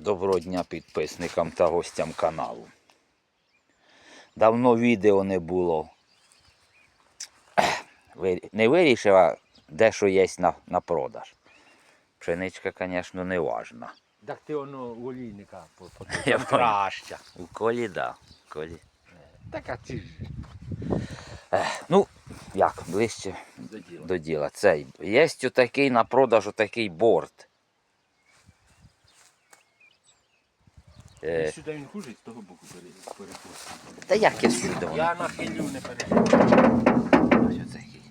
Доброго дня підписникам та гостям каналу. Давно відео не було. Не вирішив, а дещо є на, на продаж. Пшеничка, звісно, не важна. Так ти воно у олійника краща. У колі, да. Колі. Так а ти ж Ну, як, ближче до діла. до діла. Цей. Є отакий на продаж отакий борт. Е, Сюди він хуже, з того боку пере- перепустимо. та як я сюди? воно? Я нахилю не перейду. Ось отакий.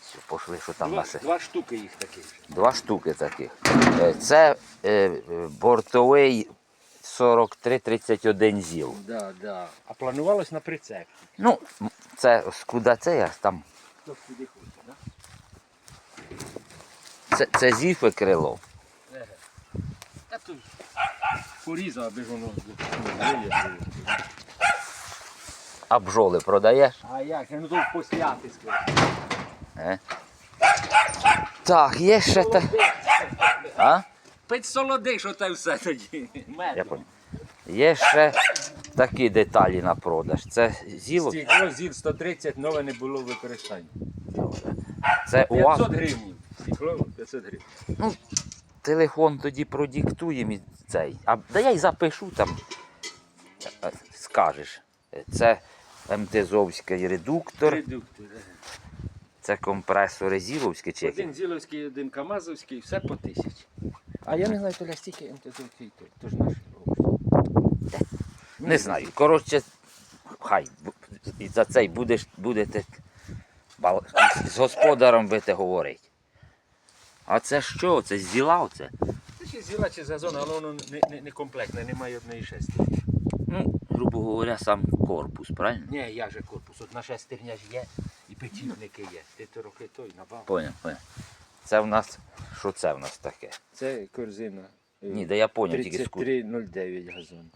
Все, пошли, що там Два, наше. два штуки їх таких. Два штуки таких. Е, Це е, бортовий 4331 ЗІЛ. Да, да. А планувалось на прицеп. Ну, м, це куди це я там. Хто куди хоче, да? Це, це зіфе крило. Та тут порізав, аби воно. А бджоли продаєш? А як? Я Ну то посляти сказав. Е? Так, є ще те. А? Пить солодий, що те все тоді. Мед. Я понял. Є ще такі деталі на продаж. Це зіло. Стекло ЗІЛ 130, нове не було використання. Це УАЗ. 500 гривень. Стекло 500 гривень. Ну, телефон тоді продиктуємо і цей. А да я й запишу там. е, Скажеш. Це МТЗовський редуктор, Редуктор. це компресори зіловські чи? Один зіловський, один камазовський, все по тисячі. А я не знаю, то стільки МТЗовський, то, ж наш общий. Не знаю. Коротше, хай за цей будеш, будете з господаром будете говорити. А це що? Це зіла оце? Це ще зіла чи зазон, але воно не, не, не комплектне, немає одної шестерні. Ну, грубо говоря, сам корпус, правильно? Ні, як же корпус, одна шестерня ж є, і печівники є. Ти то трохи той набав. Поняв, поняв. Це в нас. Що це в нас таке? Це корзина. е, Ні, да я поняв тільки скут. 3309 газон.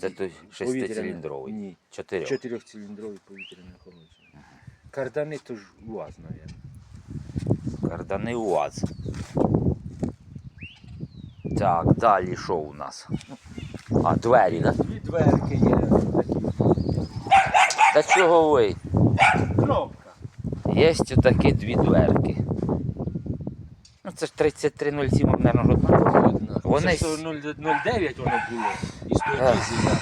Це той шестициліндровий. Ні, Чотирьох. чотирьохциліндровий повітряний охолодження. Кардани то ж УАЗ, мабуть. Кардани УАЗ. Так, далі що у нас? А, двері, так? Да? Дві дверки є такі. Та чого ви? Кнопка. Є такі дві дверки. Ну це ж 3307, мабуть. Вони Це що 0,09 воно було. І стоїть Ех. дизельна.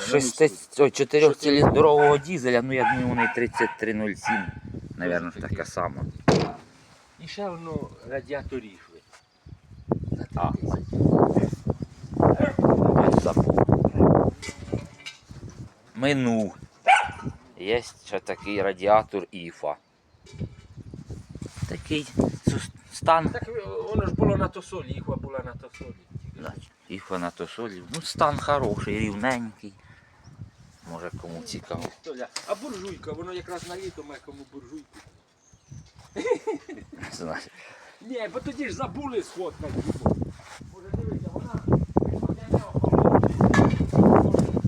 Шести, чотирьохциліндрового дізеля, ну я думаю, вони 3307. Навірно, Дуже така сама. І ще воно радіатор ріхли. А. Ось забув. Мену. Є ще такий радіатор Іфа. Такий стан. Так е, воно ж було на тосолі, їхва була на тосолі. Да, Іфа на тосолі. Ну, стан хороший, рівненький. Може кому цікаво. А буржуйка, воно якраз на літо має кому буржуйку. Знаю. Ні, бо тоді ж забули сфоткати. Може вона.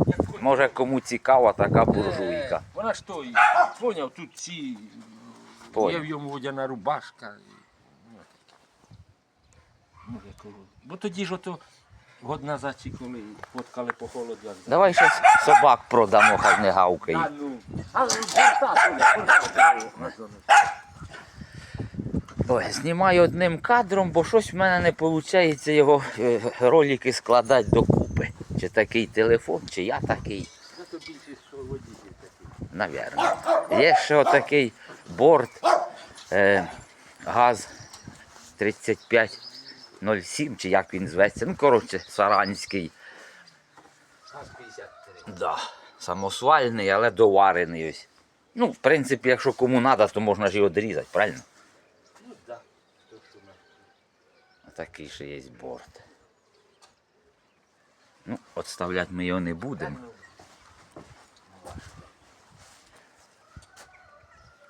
Як Може кому цікава така буржуйка. Е, Вона ж той, поняв, тут ці. Поняв. Є в йому водяна рубашка. Ну, Може, кого. Бо тоді ж ото год назад, чи коли фоткали по холоду. Давай ще собак продамо, хай не гавкає. А ну. А ну, порта, Толя, порта. Ой, знімаю одним кадром, бо щось в мене не виходить його е, ролики складати докупи. Чи такий телефон, чи я такий, навірно. Є ще отакий борт е, газ 3507, чи як він зветься. Ну, коротше, саранський. Газ 53. Да, самосвальний, але доварений ось. Ну, в принципі, якщо кому треба, то можна ж його відрізати, правильно? Ну так. То, що ми. Такий ще є борт. Ну, відставляти ми його не будемо.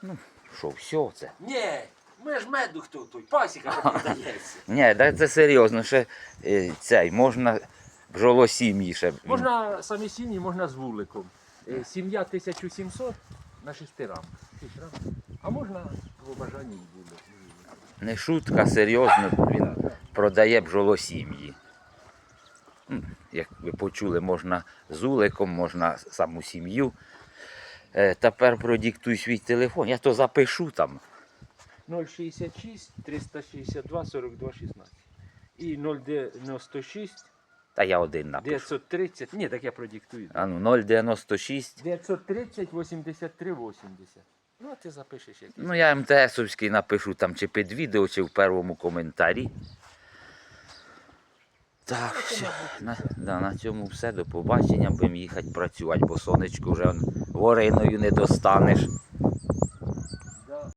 Ну, Що, все це? Ні, ми ж меду хто той, пасіка що продається. Ні, да це серйозно, ще е, цей, можна бджолосім'ї ще. Можна самі сім'ї, можна з вуликом. Е, Сім'я 1700 на 6 рамках. А можна по бажанні вулик. Не шутка, серйозно. Він. Продає бджолосім'ї. Як ви почули, можна з уликом, можна саму сім'ю. Е, Тепер продиктуй свій телефон. Я то запишу там. 066 362 42 16. І 096 Та я один напишу. 930. Ні, так я продиктую. А ну 096. 930 83 80. Ну, а ти запишеш якийсь. Ну, я МТСовський напишу там чи під відео, чи в першому коментарі. Так, все. На, да, на цьому все. До побачення. Будемо їхати працювати, бо сонечко вже вориною не достанеш.